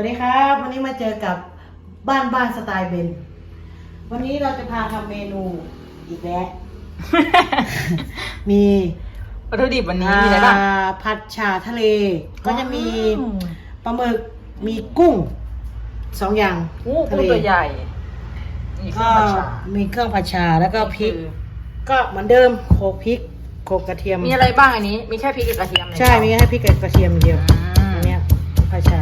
วัสดีครับ วันนี้มาเจอกับบ้านบ้านสไตล์เบน วันนี้เราจะพาทำเมนูอีกแล้ว มีวัตถุดิบวันนี้มีอะไรบ้างอ่าผัดชาทะเล ก็จะมีว้าวปลาหมึก มีกุ้งสองอย่างอู้ทะกุ้งเลตัวใหญ่นี่เครื่ก็องผัดฉามีเครื่องผัดชาแล้วก็พริกคือก็เหมือนเดิมโขลกพริกโขลกกระเทียม มีอะไรบ้างอันนี้ มีแค่พริกกับกระเทียมเลยใช่ มีให้พริกกับกระเทียมอย่างเดียว อืมอันเนี้ยผัดชา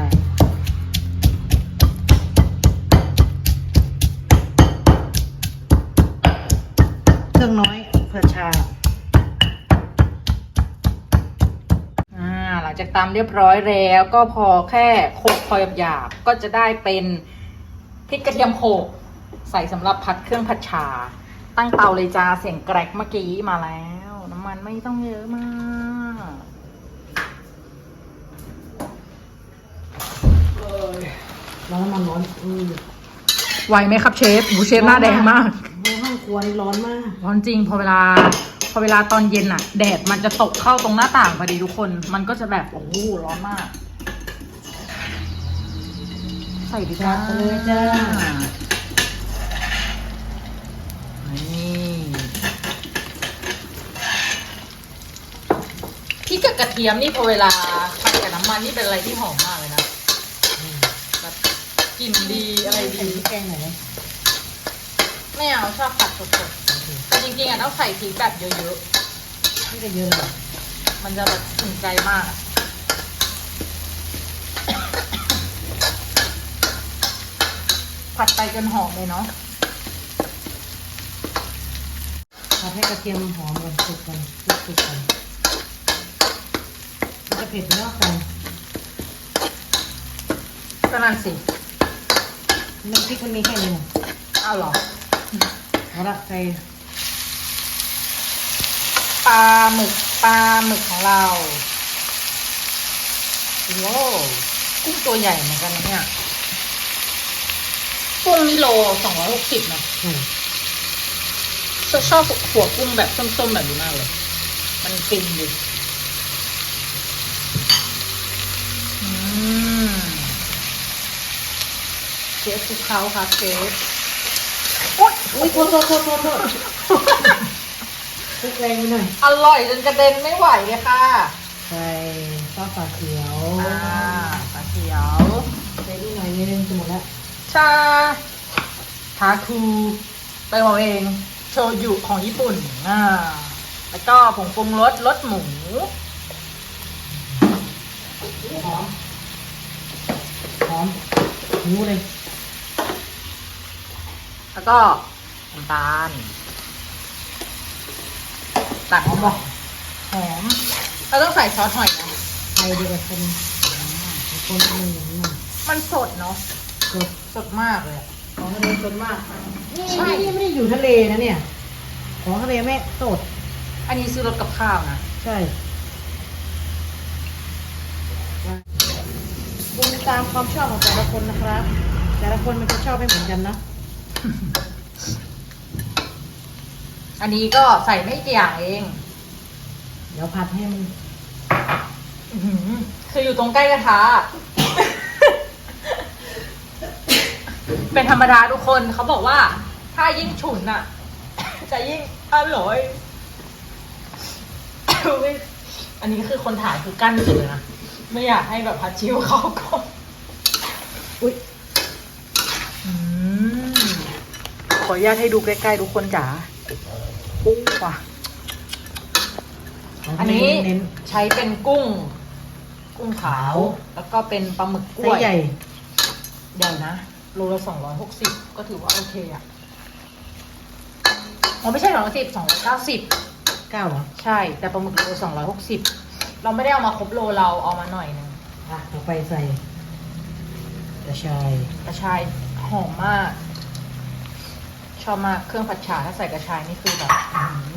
ชาหลังจากตำเรียบร้อยแล้วก็พอแค่โขกพอหยาบก็จะได้เป็นพริกกระเทียมโขลกใส่สำหรับผัดเครื่องผัดชา ตั้งเตาเลยจ้าเสียงแกรกเมื่อกี้มาแล้ว น้ำมันไม่ต้องเยอะมากร้อนมันร้อนอืมไหวไหมครับเชฟหูเชฟหน้าแดงมาก ครัวนี่ร้อนมาก ร้อนจริงพอเวลา พอเวลาตอนเย็นอะแดดมันจะตกเข้าตรงหน้าต่างพอดีทุกคน มันก็จะแบบโอ้โหร้อนมาก ใส่ดีจ้าไปเลยจ้า นี่พริกกับกระเทียมนี่พอเวลาผัดกับน้ำมันนี่เป็นอะไรที่หอมมากเลยนะแบบกลิ่นดีอะไรใส่ดีพริกแกงหน่อย ไหมไม่เอาชอบผัดสดๆแต่จริงๆอะต้องใส่พริกแบบเยอะนี่ก็เยอะเลยๆ มันจะแบบถึงใจมากอะผัดไปจนหอมเลยเนาะ ผัดให้กระเทียมหอมก่อนสุกก่อนสุกสุกก่อนมันจะเผ็ดเนาะกันก็นั่นสิน้ำพริกมันมีแค่นี้นะเอาเหรอ เอาละใส่ปลาหมึกปลาหมึกของเราว้าวกุ้งตัวใหญ่เหมือนกันนะเนี่ยกุ้งนี่โลสองร้อยหกสิบนะอืมชอบชอบหัวกุ้งแบบส้มๆแบบนี้มากเลย มันฟินดีอืมเชฟภูเขาค่ะเชฟ อุ๊ยอุ้ยโทษโทษโทษโทษโทษพริกแรงไปหน่อยอร่อยจนกระเด็นไม่ไหวเลยค่ะใส่ซอสฝาเขียวอ่าปลาเขียวใส่นิดหน่อยนิดนึงจะหมดแล้วชาทาคูเติมเอาเอง โชยุของญี่ปุ่นอ่าแล้วก็ผงปรุงรสรสหมูหอมหอมหิวเลย แล้วก็ น้ำตาลตัดหอมบอกหอมเราต้องใส่ซอสหอยนะใส่เดียวกันคนคนคนหนึ่งอย่างนี้หน่อยมันสดเนาะสดสดมากเลยอะของทะเลสดมากนี่ใช่นี่ไม่ได้อยู่ทะเลนะเนี่ย ของทะเลแม่สด อันนี้ซื้อรสกับข้าวนะใช่ปรุงตามความชอบของแต่ละคนนะครับ แต่ละคนมันจะชอบไม่เหมือนกันนะ อันนี้ก็ใส่ไม่กี่อย่างเอง เดี๋ยวผัดให้มันอื้อหือคืออยู่ตรงใกล้กระทะ เป็นธรรมดาทุกคนเขาบอกว่า ถ้ายิ่งฉุนอะ จะยิ่งอร่อย อันนี้คือคนถ่ายคือกั้นสุดเลยนะไม่อยากให้แบบพัดชิวเขาก่อนอุ้ยอืมขออนุญาตให้ดูใกล้ๆทุกคนจ๋า กุ้งว่ะของอัทะนเลนี้เน้น ใช้เป็นกุ้ง กุ้งขาว แล้วก็เป็นปลาหมึกๆกไส้ล้วยใหญ่ใหญ่นะโลละสองร้อยหกสิบก็ถือว่าโอเคอะอ๋อไม่ใช่สองร้อยสิบสองร้อยเก้าสิบเก้าเหรอใช่ แต่ปลาหมึกโลสองร้อยหกสิบเราไม่ได้เอามาครบโลเราเอามาหน่อยหนึงอะต่อไปใส่กระชาย กระชายหอมมาก ชอบมากเครื่องผัดฉ่าถ้าใส่กระชายนี่คือแบบ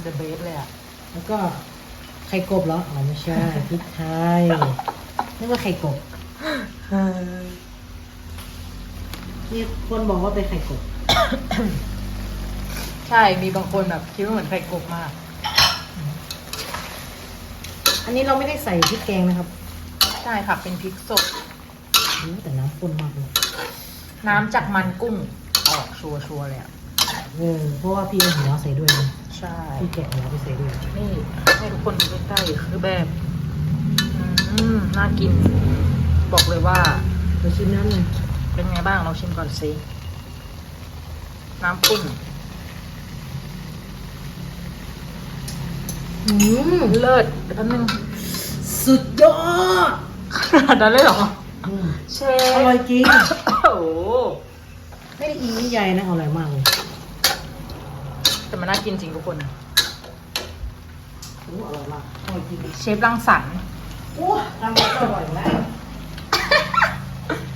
เดอะเบสเลยอะแล้วก็ไข่กบเหรออ๋อไม่ใช่พริกไทยนึกว่าไข่กบนี่คนบอกว่าเป็นไข่กบ ใช่มีบางคนแบบคิดว่าเหมือนไข่กบมาก อันนี้เราไม่ได้ใส่พริกแกงนะครับ ใช่ค่ะเป็นพริกสดโอ้แต่น้ำข้นมากเลยน้ำจากมันกุ้งออกชัวชัวร์ๆเลยอะ เออเพราะว่าพี่เอาหัวใส่ด้วยนะใช่ พี่แกะหัวไปใส่ด้วย นี่ให้ทุกคนดูใกล้ๆคือแบบอืมน่ากิน บอกเลยว่าเดี๋ยวชิมน้ำหน่อยเป็นไงบ้างเราชิมก่อนสิน้ำกุ้งอืมเลิศเดี๋ยวแป๊บนึงสุดยอดขนาดนั้นเลยเหรออืมเชอร่อยจริง โอ้โหไม่ได้อีนี่ใหญ่นะอร่อยมากเลย แต่มันน่ากินจริงทุกคนโอ้อร่อยมากอร่อยจริงเชฟรังสรรค์โอ้ทำอะไรก็อร่อยอยู่แล้ว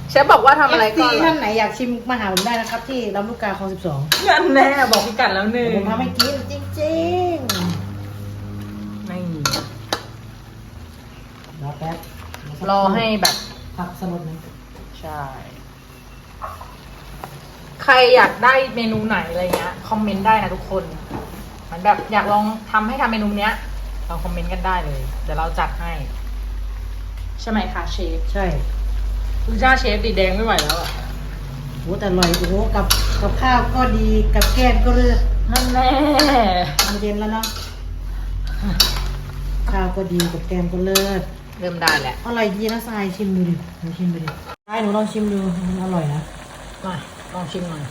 เชฟบอกว่าทำอะไรก็ซีอร่ท่าอยนไหนอยากชิมมาหาผมได้นะครับ ที่ลำลูกกาคลองสิบสองนั่นแน่บอกพี่กัดแล้วหนึ่งผมทำให้กินจริงนี่ๆรอแป๊บรอให้แบบผักสลดหน่อยใช่ ใครอยากได้เมนูไหนอะไรเงี้ยคอมเมนต์ได้นะทุกคนเหมันแบบอยากลองทำให้ทำเมนูเนี้ยลองคอมเมนต์กันได้เลยเดี๋ยวเราจัดให้ ใช่ไหมคะเชฟใช่ดูจ้าเชฟดีแดงไม่ไหวแล้วอะโอ้แต่อร่อยโอ้โหกับกับข้าวก็ดีกับแกงก็เลือกนั่นแน่มันเย็นแล้วเนาะข้าวก็ดีกับแกงก็เลิศเริ่มได้แหละอร่อยดีนะทรายชิมดูดิหนูชิมดูดิได้หนูลองชิมดูมันอร่อยนะมา ลองชิมหน่อย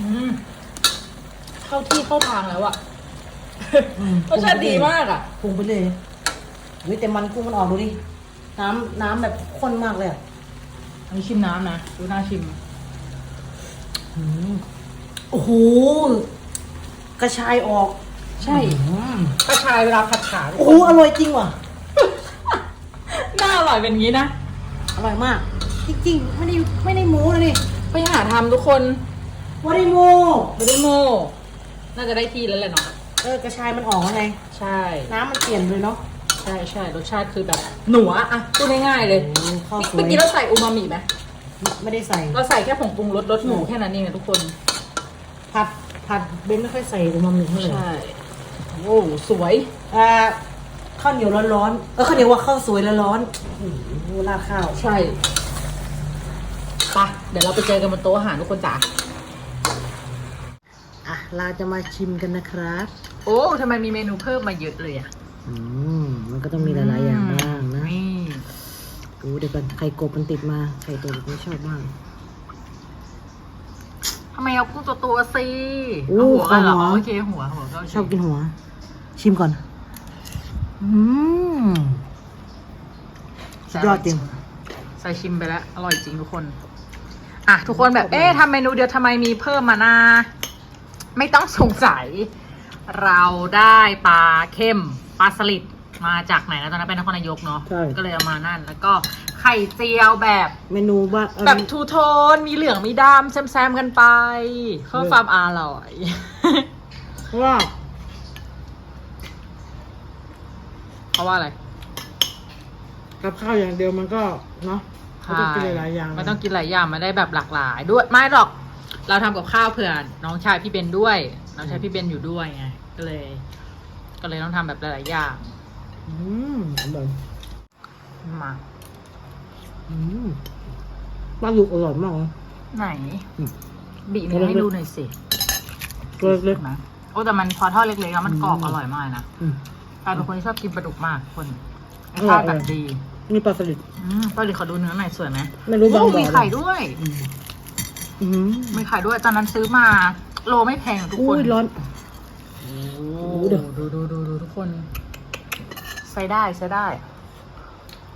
อืมเข้าที่เข้าทางแล้วอะอืมรสชาติดีมากอะปรุงไปเลยเฮ้ยแต่มันกุ้งมันออกดูดิ น้ำน้ำแบบข้นมากเลยอะอันนี้ชิมน้ำนะ ดูน่าชิมอืมโอ้โห กระชายออก ใช่อืมกระชายเวลาผัดขาโอ้โหอร่อยจริงว่ะน่าอ ร่อยเป็นงี้นะ อร่อยมาก จริงๆ ไม่ได้ไม่ได้โม้นะนี่ไปหาทำทุกคนไม่ได้โม้ไม่ได้โมน่าจะได้ที่แล้วแหละเนาะ เออกระชายมันออกแล้วไง ใช่ น้ำมันเปลี่ยนเลยเนาะ ใช่ใช่รสชาติคือแบบ หนัวอะพูดง่ายๆเลยโอ้ข้าวสวเมื่อยกี้เราใส่อูมามิไหมไม่ได้ใส่ เราใส่แค่ผงปรุงรสรสหมูแค่นั้นเองนะทุกคน ผัดผัดเบนไม่ค่อยใส่อูมามิเท่าไหร่ใช่โอ้สวย อ่า ข้าวเหนียวร้อนๆเออข้าวเหนียวว่าข้าวสวยร้อนๆโอ้โหราดข้าว ใช่ไปะเดี๋ยวเราไปเจอกันบนโต๊ะอาหารทุกคนจ๋าอะเราจะมาชิมกันนะครับโอ้ทำไมมีเมนูเพิ่มมาเยอะเลยอะอืมมันก็ต้องมีหลายๆอย่างบ้างนะนี่โอ้เดี๋ยวกันไข่กบมันติดมาไข่ตัวไม่ชอบบ้าง ทำไมเอากุ้งตัวตัวๆสิโอ้เอาหัวกันเหรอหัว โอเคหัวหัวก็โเคชอบกินหัว ชิมก่อน อืมสุดยอดจริง ใส่ชิมไปแล้ว อร่อยจริงทุกคน อะ ทุกคนแบบ เอ๊ะทำเมนูเดียวทำไมมีเพิ่มมานะไม่ต้องสงสัย เราได้ปลาเข้มปลาสลิดมาจากไหนนะตอนนั้นเป็นนครนายกเนาะใช่ ก็เลยเอามานั่น แล้วก็ไข่เจียวแบบ เมนูบ้านเอ่อแบบทูโทน มีเหลืองมีดำแซมๆกันไปเพื่อความอร่อย เพราะว่า เพ ราะว่าอะไรกับข้าวอย่างเดียวมันก็เนาะมันต้องกินหลายๆอย่างมันต้องกินหลายอย่างมาได้แบบหลากหลายด้วยไม่หรอก เราทำกับข้าวเผื่อน้องชายพี่เบนด้วย น้องชายพี่เบนอยู่ด้วยไงก็เลย ก็เลยต้องทำแบบหลายๆอย่างอืมอร่อยมาอืมปลาดุกอร่อยมากเลยไหนอืมบีเนื้อให้ดูหน่อยสิตัวเล็กนะโอ้แต่มันพอทอดเล็กๆแล้วมันกรอบอร่อยมากนะ ๆอืมกลายเป็นคนที่ชอบกินปลาดุกมากคนอร่อยข้าวแบบดีนี่ปลาสลิดอืมปลาดุกขอดูเนื้อหน่อยสวยไหมไม่รู้บางโอ้บ่อมีไข่ด้วยอืมอืมมีไข่ด้วยตอนนั้นซื้อมา โลไม่แพงทุกคอุ้นยร้อน โอ้เดี๋ยวดูดูดูดูทุกคน ใส่ได้ใส่ได้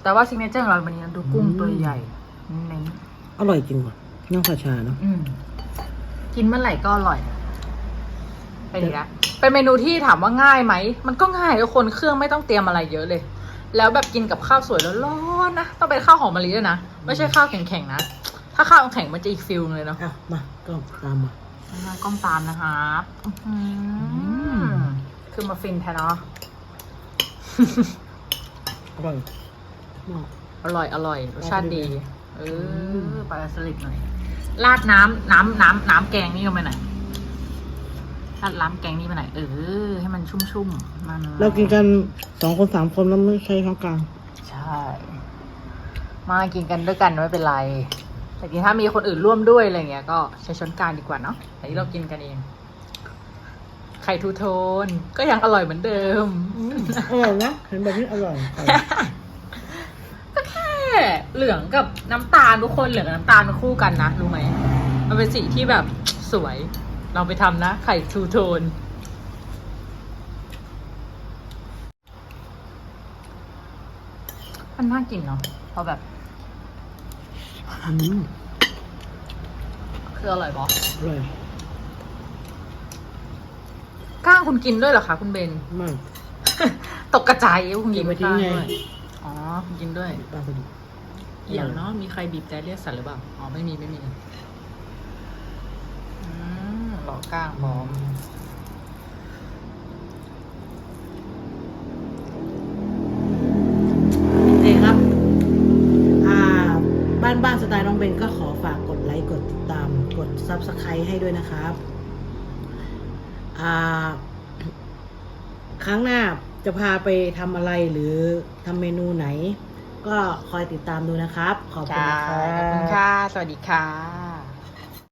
แต่ว่าซิกเนเจอร์ของเราวันนี้ดูกุ้งตัวใหญ่เน้นอร่อยจริงว่ะน้องผัดชาเนาะอืมกินเมื่อไหร่ก็อร่อย ไปดีละเป็นเมนูที่ถามว่าง่ายไหม มันก็ง่ายทุกคนเครื่องไม่ต้องเตรียมอะไรเยอะเลย แล้วแบบกินกับข้าวสวยแล้วร้อนๆนะ ต้องเป็นข้าวหอมมะลิด้วยนะ ไม่ใช่ข้าวแข็งๆนะ ถ้าข้าวแข็งมันจะอีกฟิลนึงเลยเนาะอะมาก็ตามมาหน้ากล้องตามนะครับอื้อหือมคือมาฟินแท้เนาะ อร่อยมาก อร่อยอร่อยรสชาติดี เอมอปลาสลิดหน่อย ราดน้ำน้ำน้ำน้ำแกงนี่ลงไปหน่อยใถ้าล้างแกงนี่ไปไหนอยเออ ให้มันชุ่มๆมันเรากินกันสองคนสามคนแล้วไม่ใช่ท้องกลางใช่ มากินกันด้วยกันไม่เป็นไร แต่กินถ้ามีคนอื่นร่วมด้วยอะไรเงี้ยก็ใช้ช้อนกลางดีกว่าเนาะแต่นี้เรากินกันเองไข่ทูโทนก็ยังอร่อยเหมือนเดิม อร่อยนะเห็นแบบนี้อร่อยก็แค่เหลืองกับน้ำตาลทุกคนเหลืองกับน้ำตาลมันคู่กันนะรู้ไหม มันเป็นสีที่แบบสวย เราไปทำนะ ไข่ทูโทน มันน่ากินเนาะเพราะแบบ อืมคืออร่อยบออร่อยก้างคุณกินด้วยเหรอคะคุณเบน มากตกกระจายคุณกินเก็บไว้ทิ้งก้างไงด้วยอ๋อคุณกินด้วย ปลาพอดีเกี่ยวเนาะมีใครบีบแต่เรียกสัตว์หรือเปล่า อ๋อ ไม่มีไม่มีอืมหลอ กก้างพร้อมโอเคครับอ่าบ้านบ้านสไตล์น้องเบนก็ขอฝากกดไลค์กดติดตามกดซับสไครต์ให้ด้วยนะครับอ่าครั้งหน้าจะพาไปทำอะไรหรือทำเมนูไหน ก็คอยติดตามดูนะครับ ขอบคุณจ้านะครัขอบคุณบ ค่ะ สวัสดีค่ะ